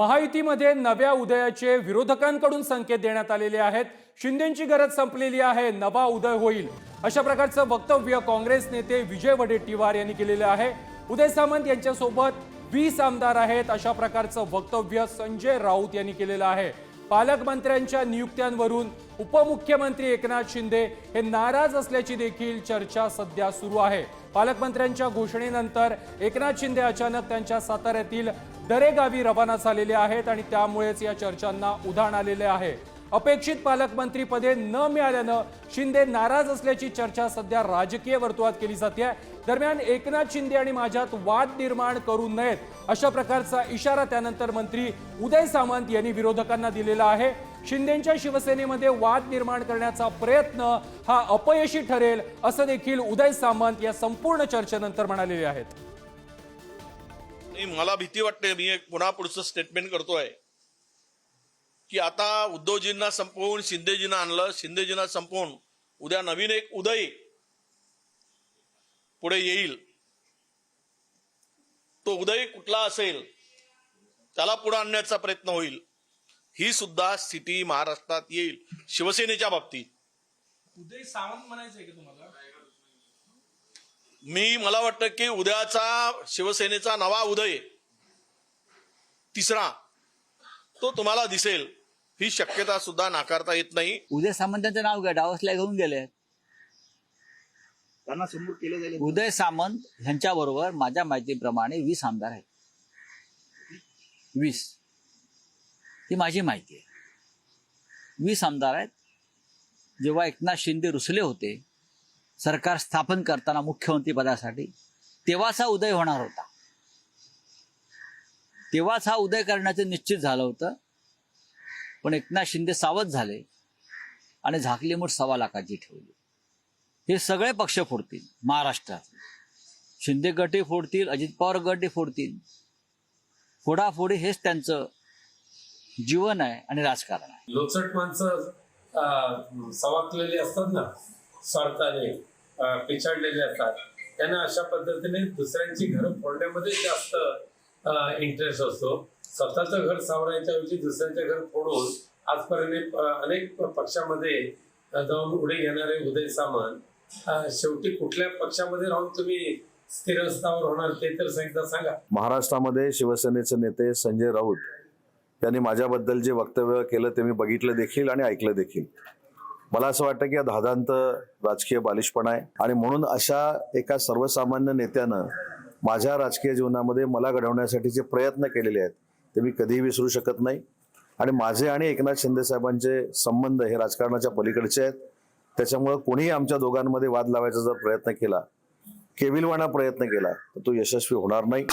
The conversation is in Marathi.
महायुतीमध्ये नव्या उदयाचे विरोधकांकडून संकेत देण्यात आलेले आहेत. शिंदेची गरज संपलेली आहे. नवा उदय होईल. अशा प्रकारचं वक्तव्य काँग्रेस नेते विजय वडेट्टीवार यांनी केलेलं आहे. उदय सामंत यांच्यासोबत वीस आमदार आहेत. अशा प्रकारचं वक्तव्य संजय राऊत यांनी केलेलं आहे. पालकमंत्र्यांच्या नियुक्त्यांवरून उपमुख्यमंत्री एकनाथ शिंदे हे नाराज असल्याची देखील चर्चा सध्या सुरू आहे. पालकमंत्र्यांच्या घोषणेनंतर एकनाथ शिंदे अचानक त्यांच्या साताऱ्यातील दरेगावी रवाना झालेले आहेत आणि त्यामुळेच या चर्चांना उधाण आलेले आहे. अपेक्षित पालकमंत्रीपदे न मिळाल्यानं शिंदे नाराज असल्याची चर्चा सध्या राजकीय वर्तुळात केली जाते. दरम्यान एकनाथ शिंदे आणि माझ्यात वाद निर्माण करू नयेत अशा प्रकारचा इशारा त्यानंतर मंत्री उदय सामंत यांनी विरोधकांना दिलेला आहे. शिंदेच्या शिवसेनेमध्ये वाद निर्माण करण्याचा प्रयत्न हा अपयशी ठरेल असं देखील उदय सामंत या संपूर्ण चर्चेनंतर म्हणालेले आहेत. मला भीती वाटते. मी एक पुन्हा पुढचं स्टेटमेंट करतोय. की आता उद्धवजींना संपवून शिंदेजींना आणलं शिंदेजींना संपवून उद्या नवीन एक उदय पुढे येईल. तो उदय कुठला असेल? त्याला पुढे आणण्याचा प्रयत्न होईल. ही सुद्धा स्थिती महाराष्ट्रात येईल शिवसेनेच्या बाबतीत. उदय सावंत म्हणायचंय का तुम्हाला? मी मला वाटतं की उद्याचा शिवसेनेचा नवा उदय तिसरा तो तुम्हाला दिसेल. ही शक्यता सुद्धा नाकारता येत नाही. उदय सामंतांचं नाव घ्या डावसला घेऊन गेले. त्यांना समोर केले जाईल. उदय सामंत ह्यांच्या बरोबर माझ्या माहितीप्रमाणे वीस आमदार आहेत. वीस. ही माझी माहिती आहे. वीस आमदार आहेत. जेव्हा एकनाथ शिंदे रुसले होते सरकार स्थापन करताना मुख्यमंत्री पदासाठी तेव्हाच हा उदय होणार होता. तेव्हाच हा उदय करण्याचं निश्चित झालं होतं. पण एकनाथ शिंदे सावध झाले आणि झाकली मूठ सव्वा लाखाची ठेवली. हे सगळे पक्ष फोडतील महाराष्ट्रात शिंदे गटही फोडतील अजित पवार गटही फोडतील. फोडाफोडी हेच त्यांचं जीवन आहे आणि राजकारण आहे. लोचट माणसं सवाकलेली असतात ना स्वार्थाने पिछाडलेले असतात. त्यांना अशा पद्धतीने दुसऱ्यांची घरं फोडण्यामध्ये जास्त इंटरेस्ट असतो. स्वतःचं घर सावरायच्या ऐवजी दुसऱ्यांच्या घर फोडून आजपर्यंत अनेक पक्षामध्ये जाऊन उडे घेणारे उदय सामंत शेवटी कुठल्या पक्षामध्ये राहून तुम्ही स्थिरस्थावर होणार ते तर एकदा सांगा. महाराष्ट्रामध्ये शिवसेनेचे नेते संजय राऊत त्यांनी माझ्याबद्दल जे वक्तव्य केलं ते मी बघितलं देखील आणि ऐकलं देखील. मला असं वाटतं की हा धादांत राजकीय बालिशपणा आहे आणि म्हणून अशा एका सर्वसामान्य नेत्यानं माझ्या राजकीय जीवनामध्ये मला घडवण्यासाठी जे प्रयत्न केलेले आहेत ते मी कधीही विसरू शकत नाही. आणि माझे आणि एकनाथ शिंदे साहेबांचे संबंध हे राजकारणाच्या पलीकडचे आहेत. त्याच्यामुळं कोणीही आमच्या दोघांमध्ये वाद लावायचा जर प्रयत्न केला केविलवाणा प्रयत्न केला तर तो यशस्वी होणार नाही.